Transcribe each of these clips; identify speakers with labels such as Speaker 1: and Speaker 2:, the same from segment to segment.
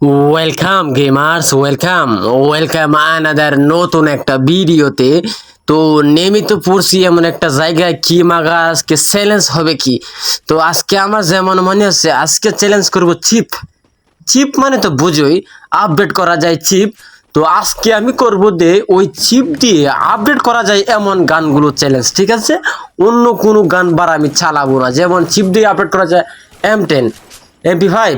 Speaker 1: Welcome gamers welcome welcome another নতুন একটা ভিডিওতে। তো নেমে তো পড়ছি এমন একটা জায়গায় কি মাগা, আজকে চ্যালেঞ্জ হবে কি? তো আজকে আমার যেমন মনে হচ্ছে, আজকে চ্যালেঞ্জ করব চিপ চিপ মানে তো বুঝোই আপডেট করা যায় চিপ তো আজকে আমি করব দে ওই চিপ দিয়ে আপডেট করা যায় এমন গানগুলো চ্যালেঞ্জ ঠিক আছে? অন্য কোনো গান বার আমি চালাবো না। যেমন চিপ দিয়ে আপডেট করা যায় M ten MP five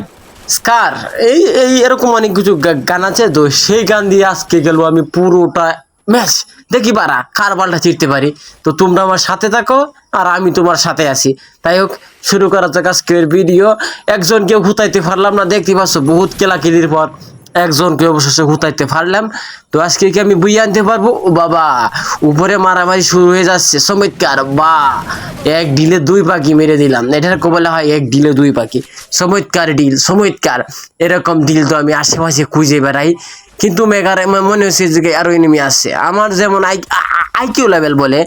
Speaker 1: SCAR, এই এই এরকম অনেক কিছু গান আছে, তো সেই গান দিয়ে আজকে গেল আমি পুরোটা ম্যাচ দেখি পারা কার বালটা চিরতে পারি। তো তোমরা আমার সাথে থাকো, আর আমি তোমার সাথে আছি। তাই হোক, শুরু করা যাক আজকের ভিডিও একজনকে হুতাইতে পারলাম না, দেখতে পাচ্ছ, বহুত কেলাকিলির পর। একজনকে অবশেষে হুতাইতে পারলাম। তো আজকে কি আমি বুই আনতে পারব? ও বাবা, উপরে মারামারি শুরু হয়ে যাচ্ছে, চমৎকার বা এক ডিলে দুই পাখি মেরে দিলাম। এটার বলা হয় এক ডিলে দুই পাখি। চমৎকার ডিল, চমৎকার। এরকম ডিল তো আমি আশেপাশে খুঁজে বেড়াই। কিন্তু আমার মনে হচ্ছে যে আরও এনিমি আসছে আমার যেমন আই আইকিউ লেভেল বলে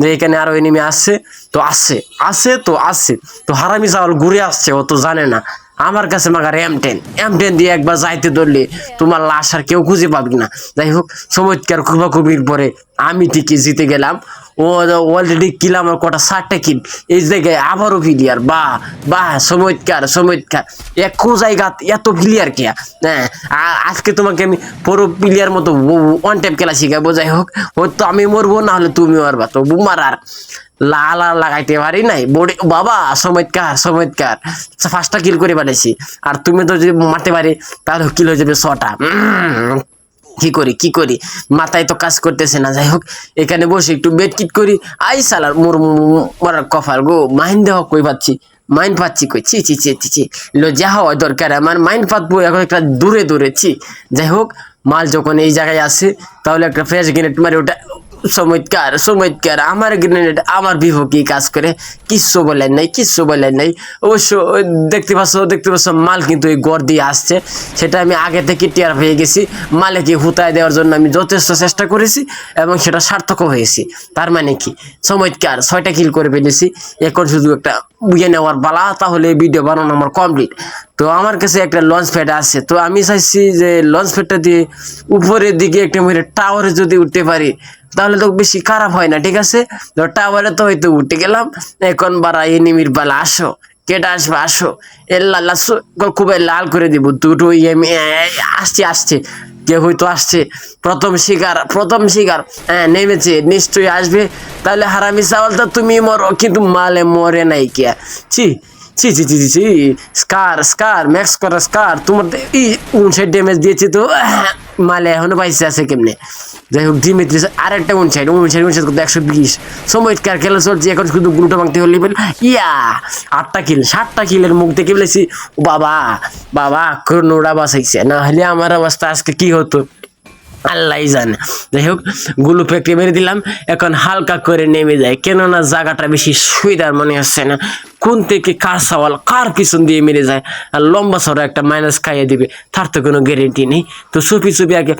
Speaker 1: যে এখানে আরও এনিমি আসছে তো আসছে আছে তো আসছে তো হারামি চাওয়াল ঘুরে আসছে, ও তো জানে না। আমার কাছে মাগার এম টেন এম টেন দিয়ে একবার যাইতে ধরলে তোমার লাশ আর কেউ খুঁজে পাবি না। যাই হোক, চমৎকার খুবাখুবির পরে আমি ঠিকই জিতে গেলাম। ও অলরেডি কিল আমার কটা ষাটটা কিল এই জায়গায় আবারও ফিলিয়ার বাহ বাহ চমৎকার চমৎকার। এক জায়গা, এত ফিলিয়ার কে? হ্যাঁ আজকে তোমাকে আমি পুরো প্লেয়ার মতো ওয়ান টাইপ খেলা শিখাবো। যাই হোক, হয়তো আমি মরবো না হলে তুমি মরবা। তো বুমার আর লালা লাগাইতে পারি নাই। বডি বাবা, চমৎকার চমৎকার। ফার্স্টটা কিল করে পাঠাইছি আর তুমি তো যদি মারতে পারি, তাহলে কিল হয়ে যাবে ছটা। কি করি কি করি? মাথায় তো কাজ করতেছে না। যাই হোক, এখানে বসে একটু বেড কিট করি। আই সালার মোর মরার কফাল গো। মাইন্ড দেহ কই পাচ্ছি? মাইন্ড পাচ্ছি কই? ছি ছি ছি ছি লজ্জা হওয়া দরকার। আমার মাইন পাতবো এখন একটা দূরে দূরে। ছি। যাই হোক, মাল যখন এই জায়গায় আসে তাহলে একটা ফ্রেশ গ্রেনেড মারি। ওটা চমৎকার চমৎকার। আমার গ্রেনেড আমার বিভক্তি কাজ করে? কিচ্ছু বলেন নাই, কিচ্ছু বলেন নাই। অবশ্য দেখতে পাচ্ছ দেখতে পাচ্ছ, মাল কিন্তু ওই গড় দিয়ে আসছে। সেটা আমি আগে থেকে টিয়ার হয়ে গেছি। মালেকে হুতায় দেওয়ার জন্য আমি যথেষ্ট চেষ্টা করেছি এবং সেটা সার্থকও হয়েছি। তার মানে কি? চমৎকার, ছয়টা কিল করে ফেলেছি। এখন শুধু একটা বুঝে নেওয়ার পালা, তাহলে ভিডিও বানানো আমার কমপ্লিট তো আমার কাছে একটা লঞ্চ প্যাড আছে। তো আমি চাইছি যে লঞ্চ প্যাডটা দিয়ে উপরের দিকে একটা মেরে টাওয়ারে যদি উঠতে পারি, তাহলে তো বেশি খারাপ হয় না, ঠিক আছে? তো টাওয়ারে তো হয়তো উঠে গেলাম। এখন বারা এনিমির পালা, আসো। কেটে আসবে, আসো। এর লাল খুব লাল করে দিব। দুটো এম আসছে আসছে। কেউ হয়তো আসছে, প্রথম শিকার প্রথম শিকার হ্যাঁ নেমেছে, নিশ্চয়ই আসবে। তাহলে হারামি চাওয়াল তো তুমি মরো, কিন্তু মালে মরে নাই কে? ছি ছি ছি ছি ছি স্কার স্কার ম্যাক্স করা স্কার, তোমার এই উনষাট ড্যামেজ দিয়েছি তো। মালে এখনও পাইছে আছে কেমনে? যাই হোক ডিমিত্রি আরেকটা উন সাইড উন সাইড একশো বিশ। সময় কার খেলা চলছে, এখন শুধু গুলোটা মাংতে হলে ইয়া, আটটা কিল, সাতটা কিলের মুখ দেখে বলেছি বাবা বাবা কোনোটা বাঁচাইছে না হলে আমার অবস্থা আজকে কি হতো? আল্লাহ জানে। যাই হোক, গুলু ফ্যাক্টরি মেরে দিলাম, এখন হালকা করে নেমে যায়। কেননা জায়গাটা বেশি সুবিধার মনে হচ্ছে না। কোন থেকে কার সওয়াল, কার পিছন দিয়ে মেরে যায়? আর লম্বা সড়ো একটা মাইনাস খাইয়ে দিবে, তার তো কোনো গ্যারেন্টি নেই। তো চুপি চুপি আগে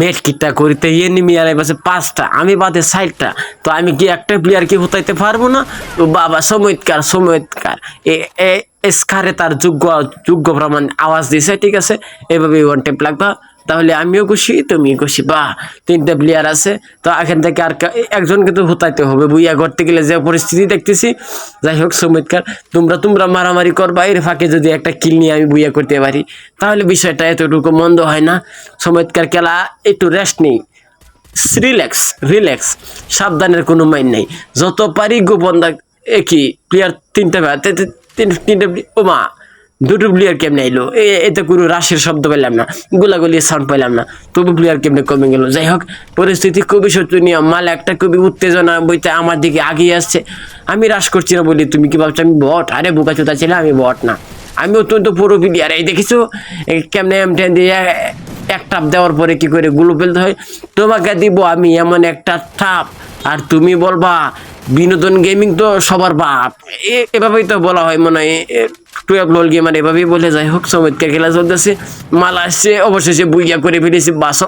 Speaker 1: মেট কিটটা করি তো এনিমি আর পাশে পাঁচটা, আমি বাদে সাইডটা তো আমি কি একটা প্লেয়ারকে হতাইতে পারব না? তো বাবা, চমৎকার চমৎকার। এ এ স্কারে তার যোগ্য যোগ্য প্রমাণ, আওয়াজ দিছে, ঠিক আছে? এভাবে ওয়ান টেপ লাগবা। তাহলে আমিও খুশি তুমি খুশি। বাহ, তিনটে প্লেয়ার আছে। তো এখান থেকে আর একজনকে তো হতাইতে হবে। বুইয়া করতে গেলে যে পরিস্থিতি দেখতেছি, যাই হোক চমৎকার তোমরা তোমরা মারামারি করবা, এর ফাঁকে যদি একটা কিল নিয়ে আমি বুইয়া করতে পারি। তাহলে বিষয়টা এতটুকু মন্দ হয় না। চমৎকার খেলা একটু রেস্ট নেই। রিল্যাক্স রিল্যাক্স সাবধানের কোনো মাইন নেই। যত পারি গোপন একই প্লেয়ার তিনটে তিনটে প্লে- ও মা দুটো প্লেয়ার কেমনে আইলো? এ- এতে কোনো রাশের শব্দ পেলাম না গোলাগুলি সাউন্ড পেলাম না, তবু প্লেয়ার কেমনে কমে গেল? যাই হোক, পরিস্থিতি খুবই শোচনীয়, মাল একটা খুবই উত্তেজনা বইতে আমার দিকে আগিয়ে আসছে। আমি রাশ করছি না বলি, তুমি কি ভাবছ আমি বট আরে, বোকা চোতা ছিল, আমি বট না। আমি অত্যন্ত পুরো প্লেয়ার এই দেখেছ? কেমনে এম টেন দিয়ে এক টাপ দেওয়ার পরে কি করে গুলো ফেলতে হয়? তোমাকে দিব আমি এমন একটা টাপ আর তুমি বলবা, বিনোদন গেমিং তো সবার বাপ। এভাবেই তো বলা হয় মনে হয় টুয়েলভ লোল গেমার এভাবেই বলে, যাই হোক চমৎকার খেলা চলতেছে। মাল আসছে, অবশেষে বুইয়া করে ফেলেছি বাস